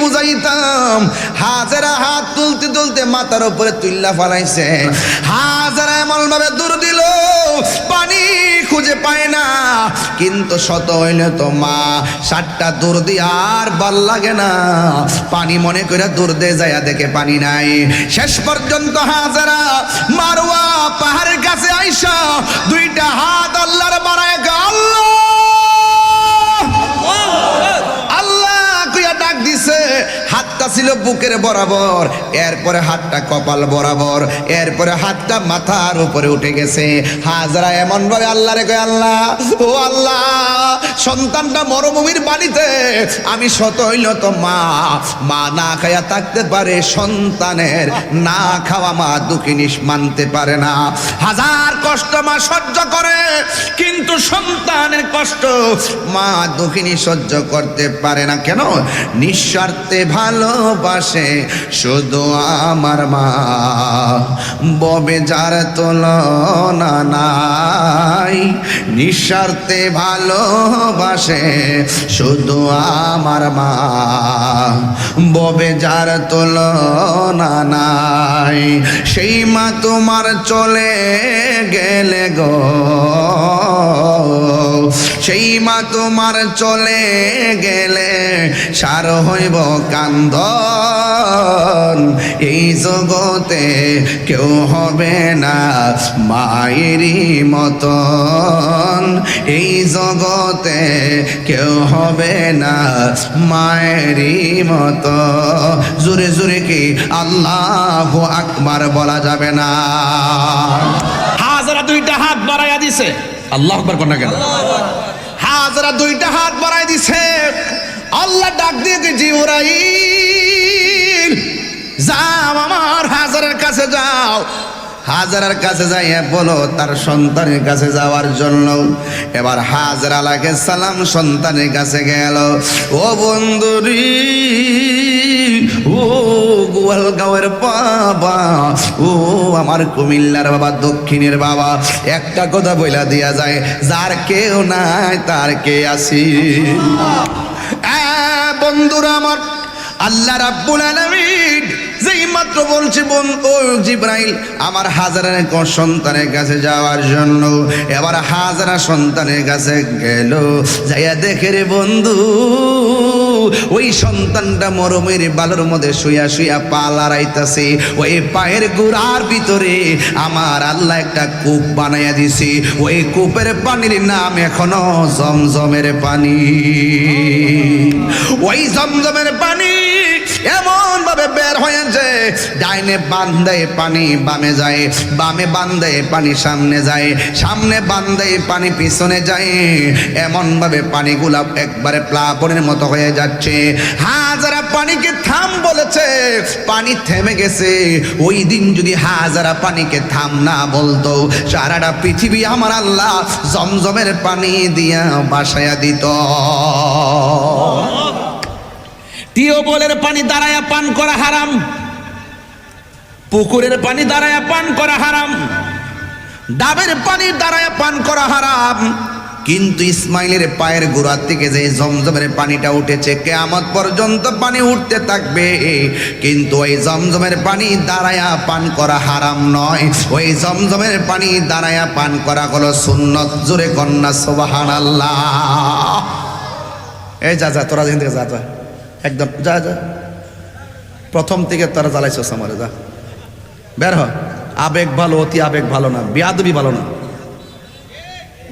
বুঝাইতাম। হাজারা হাত তুলতে তুলতে মাথার উপরে তুল্লা ফালাইছে। হাজারা এমন ভাবে দূর দিল, পানি খুঁজে পায় না। কিন্তু শত হইলে তো মা, সাতটা দূর দিয়ে আর ভালো লাগে না। পানি মনে করে দূর দিয়ে যায় দেখে পানি নাই। শেষ পর্যন্ত হাজারা মারোয়া পাহাড়ের কাছে আইসা দুইটা হাত আল্লাহর ডাক দিছে হাতটা ছিল বুকের বরাবর, এরপরে হাতটা কপাল বরাবর, এরপরে হাতটা মাথার উপরে উঠে গেছে। হাজরা এমন ভাবে আল্লাহ রে আল্লাহ, ও আল্লাহ, সন্তানটা মরভূমির বাড়িতে, আমি শত হইল তো মা মা না খাইয়া থাকতে পারে সন্তানের না খাওয়া মা দুঃখিনিস মানতে পারে না। হাজার কষ্ট মা সহ্য করে, কিন্তু সন্তানের কষ্ট মা দুঃখিনী সহ্য করতে পারে না। কেন? নিঃস্বার্থে ভালোবাসে শুধু আমার মা। ববে যার তুলনা নাই নিঃস্বার্থে ভালোবাসে শুধু আমার মা। ববে যার তুলনা নাই, সেই মা তোমার চলে গেলে গো। সেই মা তোমার চলে গেলে সার হইব কান্দন। এই জগতে কেউ হবে না মায়েরই মতন। এই জগতে কেউ হবে না মায়েরই মতো জোরে জোরে কি আল্লাহ আকবার বলা যাবে না? হাজারা দুইটা হাত বাড়াইয়া দিছে। আল্লাহ আকবার কোন না কেন? হাজারা দুইটা হাত বাড়াই দিছে। আল্লাহ ডাক দিয়ে জিবরাইল যাও আমার হাজারের কাছে যাও। হাজারের কাছে যাইয়া বলো তার সন্তানের কাছে যাওয়ার জন্য। এবার হাজার আলাকে সালাম সন্তানের কাছে গেল। ও বন্ধুরি ও গোয়ালগাঁওয়ের বাবা ও আমার কুমিল্লার বাবা দক্ষিণের বাবা। একটা কথা বইলা দিয়া যায় যার কেউ নাই তার কে আসি বন্ধুরা আমার আল্লাহ রাব্বুল আলামিন যেই মাত্র বলছে বোন ও জিব্রাইল, আমার হাজারের সন্তানের কাছে যাওয়ার জন্য এবার হাজারা সন্তানের কাছে গেল। যাইয়া দেখে রে বন্ধু, ওই সন্তানটা মরমের বালুর মধ্যে শুয়া শুয়া পা লড়াইতাছে ওই পায়ের গোড়ার ভিতরে আমার আল্লাহ একটা কূপ বানাইয়া দিছি। ওই কূপের পানির নাম এখনও জমজমের পানি। ওই জমজমের পানি এমন ভাবে বের হয়েছে ডাইনে বান্ধে পানি, বামে যায়, বামে বান্ধে পানি, সামনে যায়, সামনে বান্ধে পানি, পিছনে যায়। এমন ভাবে পানিগুলা একবারে প্লাবনের মতো হয়ে যাচ্ছে। হাজারা পানিকে থাম বলেছে, পানি থেমে গেছে। ওই দিন যদি হাজারা পানিকে থাম না বলতো, সারাটা পৃথিবী আমার আল্লাহ জমজমের পানি দিয়া বাসায়া দিত। টিউবওয়েলের পানি দাঁড়ায়া পান করা হারাম। পুকুরের পানি দাঁড়ায়া পান করা হারাম, ডাবের পানি দাঁড়ায় পান করা হারাম। কিন্তু ইসমাইলের পায়ের গোড়ার থেকে যে জমজমের পানিটা উঠেছে, কেয়ামত পর্যন্ত পানি উঠতে থাকবে। কিন্তু ওই জমজমের পানি দাঁড়ায়া পান করা হারাম নয়। ওই জমজমের পানি দাঁড়ায়া পান করা হলো সুন্নত। জোরে কন্যা সোবাহান আল্লাহ এই যা যা, তোরা যেখান থেকে যা যা। একদম, যা যা। প্রথম থেকে তোরা জ্বালাইছস আমারে, যা। বের হ। আবেগ ভালো, অতি আবেগ ভালো না। বিয়াদবি ভালো না।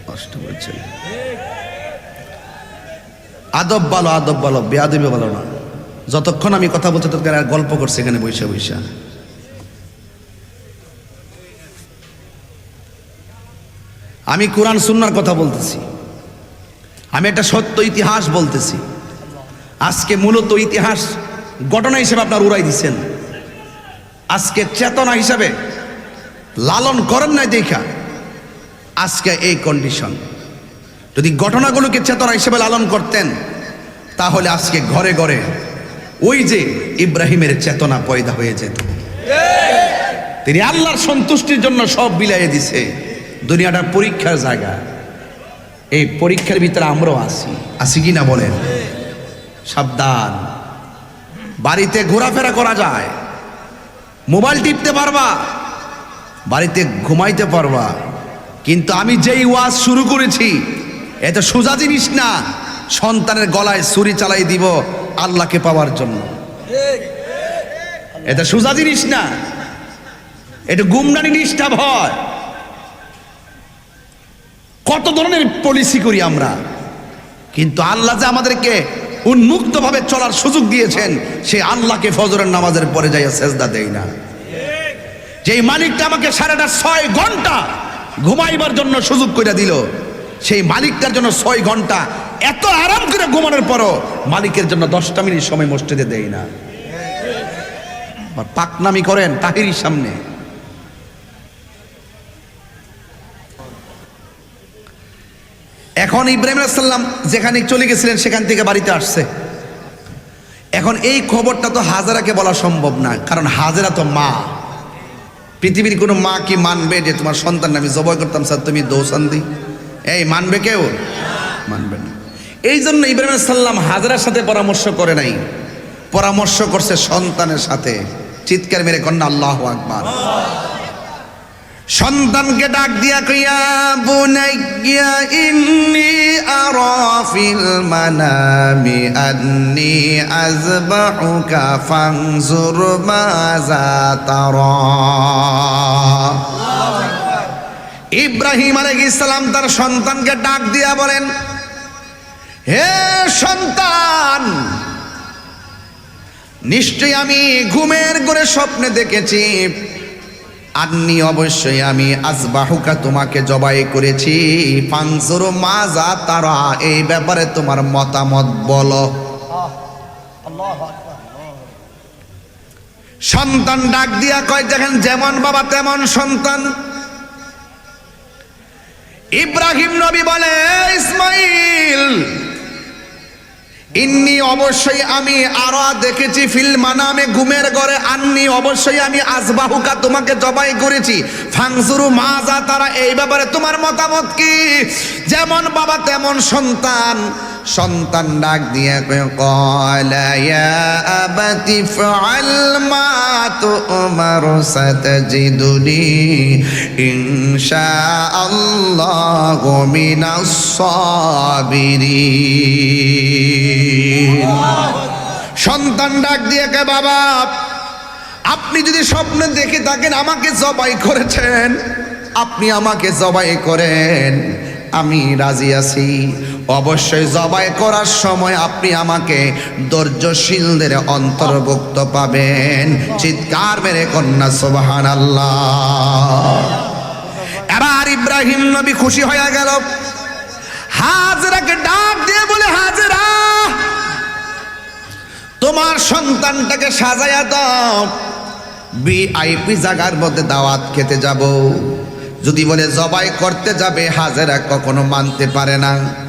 কষ্ট করছে। আদব ভালো আদব ভালো, বেয়াদবি ভালো না। যতক্ষণ আমি কথা বলছি, ততক্ষণ আর গল্প করছে এখানে বৈশা বৈশা আমি কোরআন, সুন্নার কথা বলতেছি। আমি একটা সত্য ইতিহাস বলতেছি। আজকে মূলত ইতিহাস ঘটনা হিসেবে আপনার উড়াই দিচ্ছেন। আজকে চেতনা হিসাবে লালন করেন নাই দেখা। আজকে এই কন্ডিশন যদি ঘটনাগুলোকে চেতনা হিসেবে লালন করতেন, তাহলে আজকে ঘরে ঘরে ওই যে ইব্রাহিমের চেতনা পয়দা হয়ে যেত। তিনি আল্লাহর সন্তুষ্টির জন্য সব বিলাইয়ে দিছে। দুনিয়াটা পরীক্ষার জায়গা। এই পরীক্ষার ভিতরে আমরাও আছি। আছি কি না বলেন? সাবধান। বাড়িতে ঘোরাফেরা করা যায়। মোবাইল টিপতে পারবা, বাড়িতে ঘুমাইতে পারবা। কিন্তু আমি যেই ওয়াজ শুরু করেছি, এটা সোজা জিনিস না, সন্তানের গলায় ছুরি চালাই দিব আল্লাহকে পাওয়ার জন্য। এটা সোজা জিনিস না, এটা গুমরানি নিষ্ঠা ভয়। কত ধরনের পলিসি করি আমরা, কিন্তু আল্লাহ যে আমাদেরকে উন্মুক্তভাবে চলার সুযোগ দিয়েছেন, সে আল্লাহকে ফজরের নামাজের পরে যাইয়া সেজদা দেয় না। যেই মালিকটা আমাকে সারাটা ছয় ঘণ্টা ঘুমাইবার জন্য সুযোগ করে দিল, সেই মালিকটার জন্য ছয় ঘণ্টা এত আরাম করে ঘুমানোর পরও মালিকের জন্য দশটা মিনিট সময় মসজিদে দেয় না। পাকনামি করেন তাহিরির সামনে। এখন ইব্রাহিম সাল্লাম যেখানে চলে গেছিলেন, সেখান থেকে বাড়িতে আসছে। এখন এই খবরটা তো হাজারাকে বলা সম্ভব না, কারণ হাজারা তো মা। পৃথিবীর কোনো মা কি মানবে যে তোমার সন্তান? আমি জবাই করতাম, স্যার, তুমি দৌসান্দি এই, মানবে কেউ? মানবে না। এই জন্য ইব্রাহিম সাল্লাম হাজারার সাথে পরামর্শ করে নাই। পরামর্শ করছে সন্তানের সাথে। চিৎকার মেরে কন্যা, আল্লাহ আকবার। সন্তানকে ডাক দিয়া কইয়া, বুনাইয়া ইন্নি আরা ফিল মানামি আন্নি আযবাহুকা ফানজুর মাযা তারা ইব্রাহিম আলাইহিস সালাম তার সন্তানকে ডাক দিয়া বলেন, হে সন্তান, নিশ্চয়ই আমি ঘুমের করে স্বপ্নে দেখেছি আন্নি অবশ্যই আমি আজবাহুকা তোমাকে জবাই করেছি। পাংসুর মাজা তারা, এই ব্যাপারে তোমার মতামত বলো। সন্তান ডাক দিয়া কয়, দেখেন যেমন বাবা তেমন সন্তান। ইব্রাহিম নবী বলে, ইসমাইল ইন্নি অবশ্যই আমি আরও দেখেছি ফিল মানামে ঘুমের ঘরে। আন্নি অবশ্যই আমি আসবাহুকা তোমাকে জবাই করেছি। ফাংসুরু যা তারা এই ব্যাপারে তোমার মতামত কি? যেমন বাবা তেমন সন্তান। সন্তান ডাক দিয়ে কয়, কলা ইয়া আবাতি ফাআল মা তুমারু সাতাজিদুনি ইনশা আল্লাহু মিনাস সাবিরিন। সন্তান ডাক দিয়ে কে বাবা আপনি যদি স্বপ্নে দেখে থাকেন আমাকে জবাই করেছেন। আপনি আমাকে জবাই করেন। আমি রাজি আছি। অবশ্যই জবাই করার সময় আপনি আমাকে ধৈর্যশীলদের অন্তর্ভুক্ত পাবেন। চিৎকার মেরে কন্যা সোবাহান আল্লাহ এবার ইব্রাহিম নবী খুশি হয়ে গেল। হাজরাকে ডাক দিয়ে বলে, হাজরা, তোমার সন্তানটাকে সাজায়া দাও। বিআইপি জাগার মধ্যে দাওয়াত খেতে যাব। যদি বলে জবাই করতে যাবে, হাজেরা কখনো মানতে পারে না।